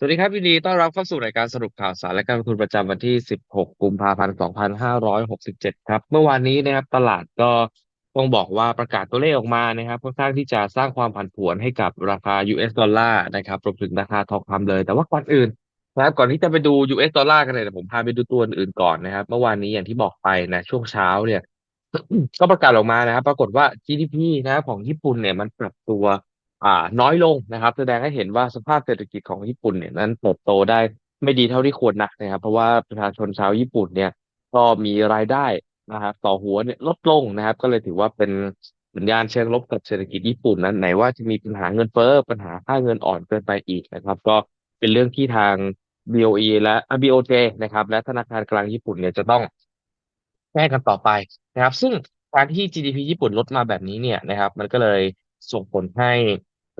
สวัสดีครับยินดีต้อนรับเข้าสู่รายการสรุปข่าวสารและการลงทุนประจำวันที่ 16 กุมภาพันธ์ 2567 ครับ เมื่อวานนี้นะครับตลาดก็ต้องบอกว่าประกาศตัวเลขออกมานะครับค่อนข้างที่จะสร้างความผันผวนให้กับราคา US ดอลลาร์นะครับรวมถึงราคาทองคำเลย แต่ว่าก่อนอื่นนะครับก่อนที่จะไปดู US ดอลลาร์กันเลยเดี๋ยผมพาไปดูตัวอื่นก่อนนะครับ เมื่อวานนี้อย่างที่บอกไปนะช่วงเช้าเนี่ยก็ประกาศออกมานะครับ ปรากฏว่า GDP นะครับของญี่ปุ่นเนี่ยมันปรับตัว อ่าน้อยลงนะครับ แสดงให้เห็นว่าสภาพเศรษฐกิจของญี่ปุ่นเนี่ยนั้นเติบโตได้ไม่ดีเท่าที่ควรนักนะครับ เพราะว่าประชาชนชาวญี่ปุ่นเนี่ยก็มีรายได้นะครับต่อหัวเนี่ยลดลงนะครับ ก็เลยถือว่าเป็นสัญญาณเชิงลบกับเศรษฐกิจญี่ปุ่นนั้นไหนว่าจะมีปัญหาเงินเฟ้อปัญหาค่าเงินอ่อนเกินไปอีกนะครับ ก็เป็นเรื่องที่ทาง BOE และอ่า BOJ นะครับ และธนาคารกลางญี่ปุ่นเนี่ยจะต้องแก้กันต่อไปนะครับ ซึ่งการที่ GDP ญี่ปุ่นลดมาแบบนี้เนี่ยนะครับ มันก็เลยส่งผลให้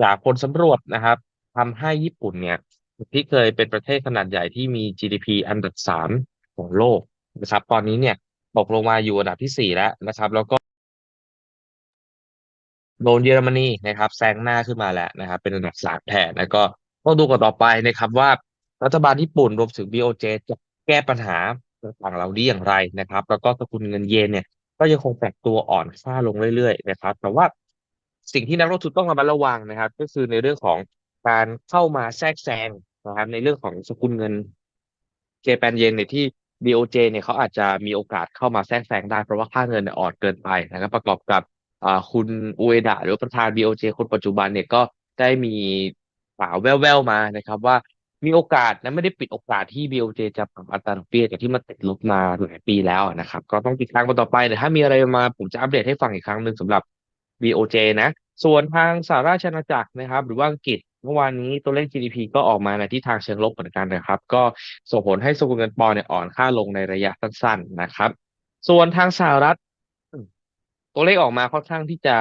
จากผลสำรวจนะครับทำให้ญี่ปุ่นเนี่ยที่เคยเป็นประเทศขนาดใหญ่ที่มี GDP อันดับสามของโลกนะครับ ตอนนี้เนี่ยตกลงมาอยู่อันดับที่สี่แล้วนะครับ แล้วก็โดนเยอรมนีนะครับแซงหน้าขึ้นมาแล้วนะครับ เป็นอันดับสามแทนแล้วก็ต้องดูกันต่อไปนะครับว่ารัฐบาลญี่ปุ่นรวมถึง BOJ จะแก้ปัญหาต่างเหล่านี้อย่างไรนะครับ แล้วก็สกุลเงินเยนเนี่ย ก็ยังคงปรับตัวอ่อนค่าลงเรื่อยๆนะครับ แต่ว่า สิ่งที่นักลงทุนต้องระมัดระวังนะครับ ก็คือในเรื่องของการเข้ามาแทรกแซงนะครับ ในเรื่องของสกุลเงินเจแปนเยนเนี่ยที่ BOJ เนี่ยเขาอาจจะมีโอกาสเข้ามาแทรกแซงได้เพราะว่าค่าเงินเนี่ยอ่อนเกินไปนะครับประกอบกับคุณอุเอดะหรือประธาน BOJ คนปัจจุบันเนี่ยก็ได้มีข่าวแว่วๆมานะครับ ว่ามีโอกาสนะไม่ได้ปิดโอกาสที่ BOJ จะปรับอัตราดอกเบี้ยจากที่มันติดลบมาหลายปีแล้วนะครับ ก็ต้องติดตามกันต่อไปแต่ถ้ามีอะไรมาผมจะอัปเดตให้ฟังอีกครั้งหนึ่งสำหรับ BOJ นะ ส่วนทางสหราชอาณาจักรนะครับ หรือว่าอังกฤษเมื่อวานนี้ตัวเลข GDP ก็ออกมาในทิศทางเชิงลบเหมือนกันนะครับ ก็ส่งผลให้สกุลเงินปอนเนี่ยอ่อนค่าลงในระยะสั้นๆนะครับ ส่วนทางสหรัฐ ตัวเลขออกมาค่อนข้างที่จะ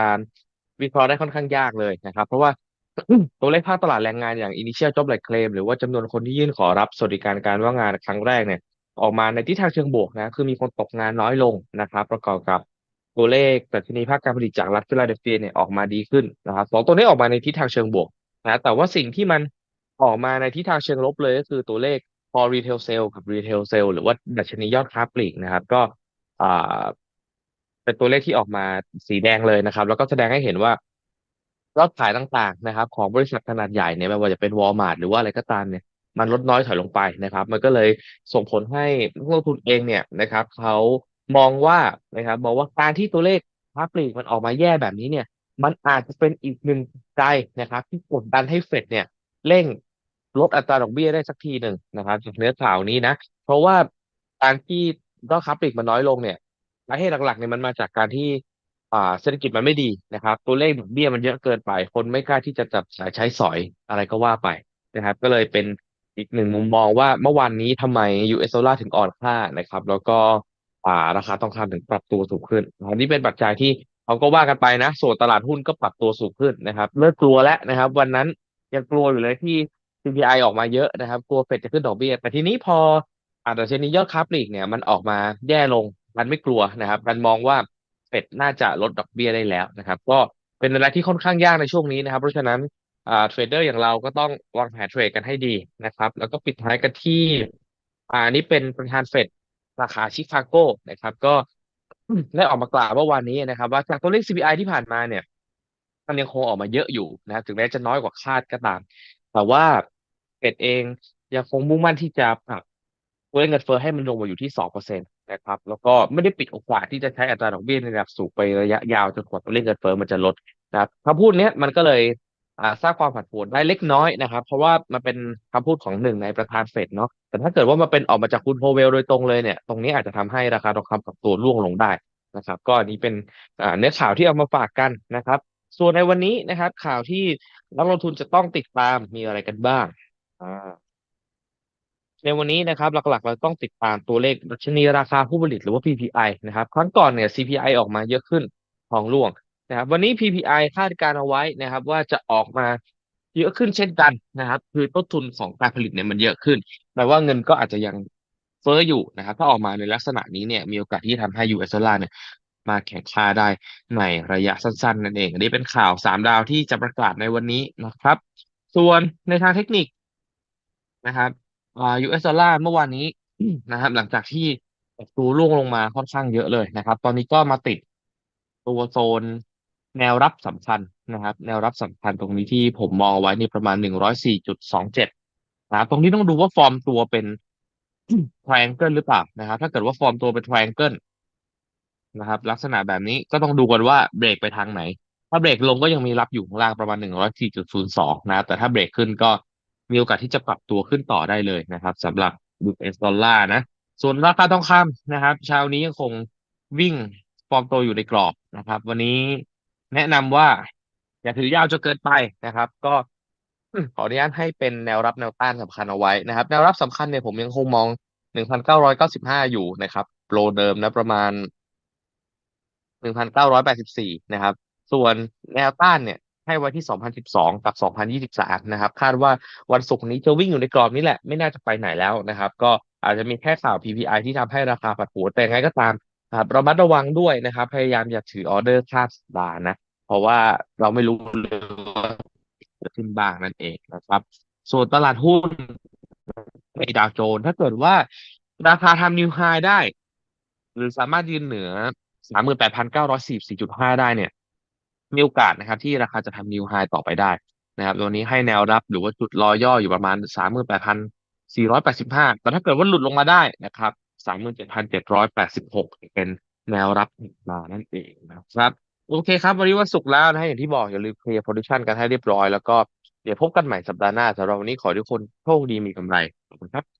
วิเคราะห์ได้ค่อนข้างยากเลยนะครับ เพราะว่าตัวเลขภาคตลาดแรงงานอย่าง Initial Job Like Claim หรือว่าจำนวนคนที่ยื่นขอรับสวัสดิการการว่างงานครั้งแรกเนี่ย ออกมาในทิศทางเชิงบวกนะ คือมีคนตกงานน้อยลงนะครับ ประกอบกับ ตัวเลขดัชนีภาคการผลิตจากรัฐฟิลาเดลเฟียเนี่ยออกมาดีขึ้นนะครับสองตัวนี้ออกมาในทิศทางเชิงบวกนะแต่ว่าสิ่งที่มันออกมาในทิศทางเชิงลบเลยก็คือตัวเลข core retail sale กับ retail sale หรือว่าดัชนียอดค้าปลีกนะครับ ก็อ่าเป็นตัวเลขที่ออกมาสีแดงเลยนะครับ แล้วก็แสดงให้เห็นว่ายอดขายต่างๆนะครับ ของบริษัทขนาดใหญ่เนี่ยไม่ว่าจะเป็น Walmart หรือว่าอะไรก็ตามเนี่ยมันลดน้อยถอยลงไปนะครับ มันก็เลยส่งผลให้นักลงทุนเองเนี่ยนะครับเขา มองว่านะครับมองว่าการที่ตัวเลขค้าปลีกมันออกมาแย่แบบนี้เนี่ย มันอาจจะเป็นอีกหนึ่งใจนะครับ ที่กดดันให้เฟดเนี่ยเร่งลดอัตราดอกเบี้ยได้สักทีหนึ่งนะครับจากเนื้อข่าวนี้นะ เพราะว่าการที่ยอดค้าปลีกมันน้อยลงเนี่ยสาเหตุหลักๆเนี่ยมันมาจากการที่อ่าเศรษฐกิจมันไม่ดีนะครับ ตัวเลขดอกเบี้ยมันเยอะเกินไป คนไม่กล้าที่จะจับจ่ายใช้สอยอะไรก็ว่าไปนะครับ ก็เลยเป็นอีกหนึ่งมุมมองว่าเมื่อวานนี้ทำไม US ดอลลาร์ถึงอ่อนค่านะครับ แล้วก็ อ่าราคาทองคำถึงปรับตัวสูงขึ้นอันนี้เป็นปัจจัยที่เขาก็ว่ากันไปนะ ส่วนตลาดหุ้นก็ปรับตัวสูงขึ้นนะครับเลิกกลัวแล้วนะครับ วันนั้นยังกลัวอยู่เลยที่ CPI ออกมาเยอะนะครับกลัวเฟดจะขึ้นดอกเบี้ยแต่ทีนี้พออ่าดัชนียอดค้าปลีกเนี่ยมันออกมาแย่ลงมันไม่กลัวนะครับมันมองว่าเฟดน่าจะลดดอกเบี้ยได้แล้วนะครับ ก็เป็นอะไรที่ค่อนข้างยากในช่วงนี้นะครับ เพราะฉะนั้นเทรดเดอร์อย่างเราก็ต้องวางแผนเทรดกันให้ดีนะครับ แล้วก็ปิดท้ายกันที่ อ่านี่เป็นประธานเฟด สาขาชิคาโกนะครับ ก็ได้ออกมากล่าวเมื่อวานนี้นะครับ ว่าจากตัวเลข CPI ที่ผ่านมาเนี่ย มันยังคงออกมาเยอะอยู่นะครับถึงแม้จะน้อยกว่าคาดก็ตาม แต่ว่าเฟดเองยังคงมุ่งมั่นที่จะปรับตัวเลขเงินเฟ้อให้มันลงมาอยู่ที่สองเปอร์เซ็นตนะครับ แล้วก็ไม่ได้ปิดโอกาสที่จะใช้อัตราดอกเบี้ยในระดับสูงไประยะยาวจนกว่าตัวเลขเงินเฟ้อมันจะลดนะครับคำพูดเนี้ยมันก็เลย สร้างความผันผวนได้เล็กน้อยนะครับ เพราะว่ามันเป็นคำพูดของหนึ่งในประธานเฟดเนาะแต่ถ้าเกิดว่ามันเป็นออกมาจากคุณโพเวลโดยตรงเลยเนี่ย ตรงนี้อาจจะทำให้ราคาทองคำปรับตัวร่วงลงได้นะครับ ก็อันนี้เป็นอ่าเนื้อข่าวที่เอามาฝากกันนะครับ ส่วนในวันนี้นะครับ ข่าวที่นักลงทุนจะต้องติดตามมีอะไรกันบ้างอ่าในวันนี้นะครับ หลักๆ เราต้องติดตามตัวเลขดัชนีราคาผู้ผลิตหรือว่า PPI นะครับ ครั้งก่อนเนี่ย CPI ออกมาเยอะขึ้นทองร่วง นะครับวันนี้ PPI คาดการเอาไว้นะครับ ว่าจะออกมาเยอะขึ้นเช่นกันนะครับ คือต้นทุนของการผลิตเนี่ยมันเยอะขึ้นแปลว่าเงินก็อาจจะยังเฟ้ออยู่นะครับ ถ้าออกมาในลักษณะนี้เนี่ยมีโอกาสที่ทำให้ US ดอลลาร์เนี่ยมาแข็งค่าได้ในระยะสั้นๆนั่นเอง อันนี้เป็นข่าวสามดาวที่จะประกาศในวันนี้นะครับ ส่วนในทางเทคนิคนะครับอ่า US ดอลลาร์เมื่อวานนี้นะครับ หลังจากที่ตัวร่วงลงมาค่อนข้างเยอะเลยนะครับ ตอนนี้ก็มาติดตัวโซน แนวรับสำคัญนะครับ แนวรับสำคัญตรงนี้ที่ผมมองเอาไว้นี่ประมาณหนึ่งร้อยสี่จุดสองเจ็ดนะครับตรงนี้ต้องดูว่าฟอร์มตัวเป็น triangle หรือเปล่านะครับ ถ้าเกิดว่าฟอร์มตัวเป็น triangle นะครับ ลักษณะแบบนี้ก็ต้องดูกันว่าเบรกไปทางไหน ถ้าเบรกลงก็ยังมีรับอยู่ข้างล่างประมาณหนึ่งร้อยสี่จุดศูนย์สองนะครับแต่ถ้าเบรกขึ้นก็มีโอกาสที่จะปรับตัวขึ้นต่อได้เลยนะครับสำหรับ US ดอลลาร์นะ ส่วนราคาทองคำนะครับ เช้านี้ยังคงวิ่งฟอร์มตัวอยู่ในกรอบนะครับ วันนี้ แนะนำว่า อย่าถือยาวจนเกินไปนะครับ ก็ขออนุญาตให้เป็นแนวรับแนวต้านสำคัญเอาไว้นะครับ แนวรับสำคัญเนี่ยผมยังคงมองหนึ่งพันเก้าร้อยเก้าสิบห้าอยู่นะครับโปรเดิมนะประมาณหนึ่งพันเก้าร้อยแปดสิบสี่นะครับ ส่วนแนวต้านเนี่ยให้ไว้ที่ 2012 กับ 2023 นะครับ คาดว่าวันศุกร์นี้จะวิ่งอยู่ในกรอบนี้แหละ ไม่น่าจะไปไหนแล้วนะครับ ก็อาจจะมีแค่ข่าว PPI ที่ทำให้ราคาผันผวนแต่ยังไงก็ตาม ครับระมัดระวังด้วยนะครับ พยายามอย่าถือออเดอร์ข้ามสัปดาห์นะ เพราะว่าเราไม่รู้เลยว่าจะขึ้นบ้างนั่นเองนะครับ ส่วนตลาดหุ้นในดาวโจนส์ถ้าเกิดว่าราคาทำนิวไฮได้ หรือสามารถยืนเหนือ38,944.5ได้เนี่ย มีโอกาสนะครับ ที่ราคาจะทำนิวไฮต่อไปได้นะครับ ตัวนี้ให้แนวรับหรือว่าจุดรอย่ออยู่ประมาณ38,485แต่ถ้าเกิดว่าหลุดลงมาได้นะครับ สามหมื่นเจ็ดพันเจ็ดร้อยแปดสิบหกเป็นแนวรับมานั่นเองนะครับ โอเคครับ วันนี้วันศุกร์แล้วนะอย่างที่บอกอย่าลืมเคลียร์โพซิชันกันให้เรียบร้อยแล้วก็เดี๋ยวพบกันใหม่สัปดาห์หน้าสำหรับวันนี้ขอทุกคนโชคดีมีกำไรขอบคุณครับ